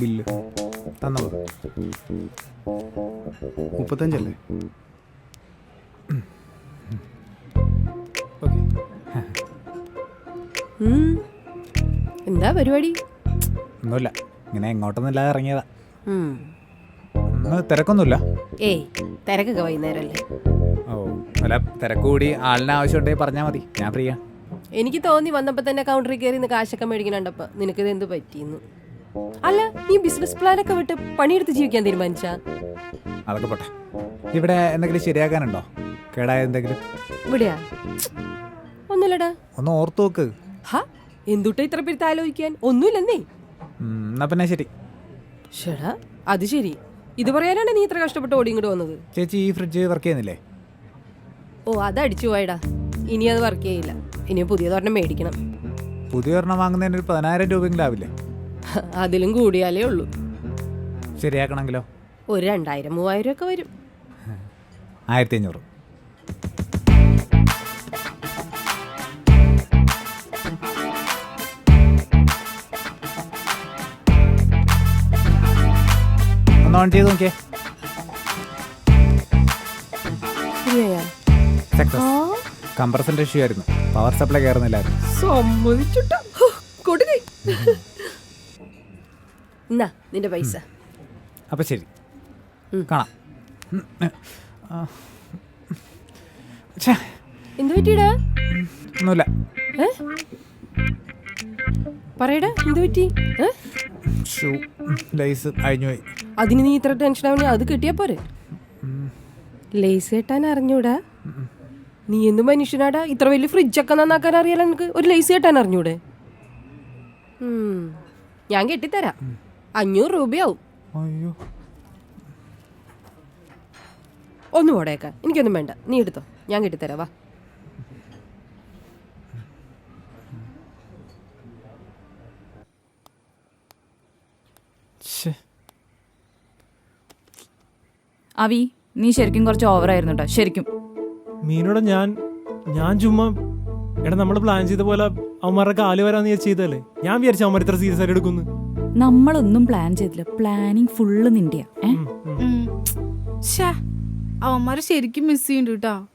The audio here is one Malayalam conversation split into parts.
ബില്ല്. തന്നോ? മുപ്പത്തഞ്ചല്ലേ. എന്താ പരിപാടി? ഒന്നുമില്ല. ഇങ്ങനെ എങ്ങോട്ടൊന്നും ഇല്ലാതെ ഇറങ്ങിയതാ തിരക്കൊന്നുമില്ല. ഏയ് തിരക്കൊക്കെ വൈകുന്നേരമല്ലേ ഓ അല്ല തിരക്ക് കൂടി ആളിന് ആവശ്യമുണ്ടെങ്കിൽ പറഞ്ഞാൽ മതി. ഞാൻ ഫ്രീയാ. എനിക്ക് തോന്നി വന്നപ്പോ തന്നെ കൗണ്ടറിൽ കയറി നിന്ന് കാശൊക്കെ മേടിക്കണണ്ടപ്പോ ഇത് എന്ത് പറ്റിയെന്ന്? അല്ല നീ ബിസിനസ് പ്ലാൻ ഒക്കെ വിട്ട് പണിയെടുത്ത് ജീവിക്കാൻ തീരുമാനിച്ചാ? അതൊക്കെ പോട്ടെ. ഇവിടെ എന്തെങ്കിലും ശരിയാക്കാനുണ്ടോ? കേടായ എന്തെങ്കിലും? ഇവിടെയാ? ഒന്നുമില്ലടാ. ഒന്ന് ഓർത്തു നോക്ക്. ഹാ എന്തുട്ടാ ഇത്ര പേരുത്ത് ആലോചിക്കാൻ ഒന്നുമില്ലെന്നേ. എന്നാ പിന്നെ ശരി. ഷടാ അത് ശരി. ഇത് പറയാനാണ് നീ ഇത്ര കഷ്ടപ്പെട്ട് ഓടി ഇങ്ങോട്ട് വന്നത്? ചേച്ചി ഈ ഫ്രിഡ്ജ് വർക്ക് ചെയ്യുന്നില്ലേ? ഓ അത് അടിച്ചു പോയടാ. ഇനി അത് വർക്ക് ചെയ്യില്ല. ഇനി പുതിയതൊരെണ്ണം മേടിക്കണം. പുതിയ ഒരെണ്ണം വാങ്ങുന്നതിന് ഒരു പതിനായിരം രൂപയെങ്കിലും ആവില്ലേ? അതിലും കൂടിയാലേ ഉള്ളൂ. ശരിയാക്കണമെങ്കിലോ? ഒരു രണ്ടായിരം മൂവായിരം ഒക്കെ വരും. ആയിരത്തി അഞ്ഞൂറ് ഒന്ന് ഓൺ ചെയ്ത് നോക്കിയേ. ശരിയായാ സക്സസ് കംപ്രസറിന്റെ ഇഷ്യൂ ആയിരുന്നു പവർ സപ്ലൈ കയറുന്നില്ലായിരുന്നു. സമ്മതിച്ചുട്ടാ. കൊടുക്കൈ. എന്നാ നിന്റെ പൈസ. അപ്പൊ ശരി. കാണാം. എന്ത് പറ്റിയടാ? ഒന്നുമില്ല. ഏ? പറയടാ എന്ത് പറ്റി? ഏ? ഷൂ ലൈസ് അഴിഞ്ഞു അതിന് നീ ഇത്ര ടെൻഷൻ ആവുന്ന അത് കിട്ടിയാ പോരെ. ലേസ് കെട്ടാൻ അറിഞ്ഞൂടാ. നീ എന്ത് മനുഷ്യനാടാ? ഇത്ര വലിയ ഫ്രിഡ്ജൊക്കെ നന്നാക്കാൻ അറിയാലോ നിനക്ക്? ഒരു ലേസ് കെട്ടാൻ അറിഞ്ഞൂടെ. ഞാൻ കെട്ടിത്തരാം. അഞ്ഞൂറ് രൂപയാവും. അയ്യോ. ഒന്ന് പോടേക്ക എനിക്കൊന്നും വേണ്ട. നീ എടുത്തോ. ഞാൻ കെട്ടിത്തരാം. വാ. അവി നീ ശരിക്കും കുറച്ച് ഓവറായിരുന്നു കേട്ടോ ശരിക്കും. മീനോടെ ഞാൻ ഞാൻ ചുമ്മാ എടാ നമ്മൾ പ്ലാൻ ചെയ്ത പോലെ അവന്മാരുടെ കാൽ വരാന്ന് ഞാൻ ചെയ്തല്ലേ ഞാൻ വിചാരിച്ചു അവന്മാർ ഇത്ര സീരിയസ് ആയിട്ട് എടുക്കുന്നു. നമ്മളൊന്നും പ്ലാൻ ചെയ്തില്ല. പ്ലാനിങ് ഫുള്ള് നിന്റെ അവന്മാരെ ശരിക്കും മിസ് ചെയ്യുന്നുണ്ട് കേട്ടാ.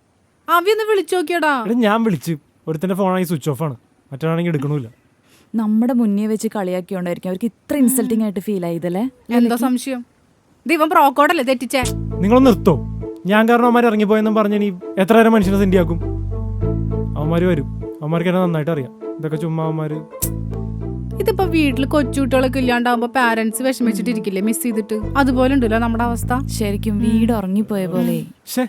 അവി ഒന്ന് വിളിച്ചു നോക്കിയടാ. ഞാൻ വിളിച്ചു. ഒരുത്തന്റെ ഫോണായി സ്വിച്ച് ഓഫ് ആണ്. മറ്റാണെങ്കിൽ എടുക്കണില്ല. നമ്മുടെ മുന്നേ വെച്ച് കളിയാക്കിയോണ്ടായിരിക്കും അവർക്ക് ഇത്ര ഇൻസൾട്ടിംഗ് ആയിട്ട് ഫീൽ ആയതല്ലേ? എന്താ സംശയം? ദൈവം പ്രോക്കോടല്ലേ തെറ്റിച്ചേ? നിങ്ങൾ നിർത്തോ. ഞാൻ കാരണം അവന്മാർ ഇറങ്ങിപ്പോയെന്നും പറഞ്ഞ് ഇനി എത്ര നേരം മനുഷ്യനെ സെൻഡിയാക്കും അവന്മാർ വരും. അവന്മാർക്ക് എന്നെ നന്നായിട്ട് അറിയാം. ഇതൊക്കെ ചുമ്മാ അവന്മാര് ഇതിപ്പോ വീട്ടിൽ കൊച്ചുകുട്ടികളൊക്കെ ഇല്ലാണ്ടാവുമ്പോ പാരന്റ്സ് വിഷമിച്ചിട്ടിരിക്കില്ലേ? മിസ് ചെയ്തിട്ട്. അതുപോലെ ഉണ്ടല്ലോ നമ്മുടെ അവസ്ഥ. ശരിക്കും വീട് ഉറങ്ങിപ്പോയ പോലെ. ഷേ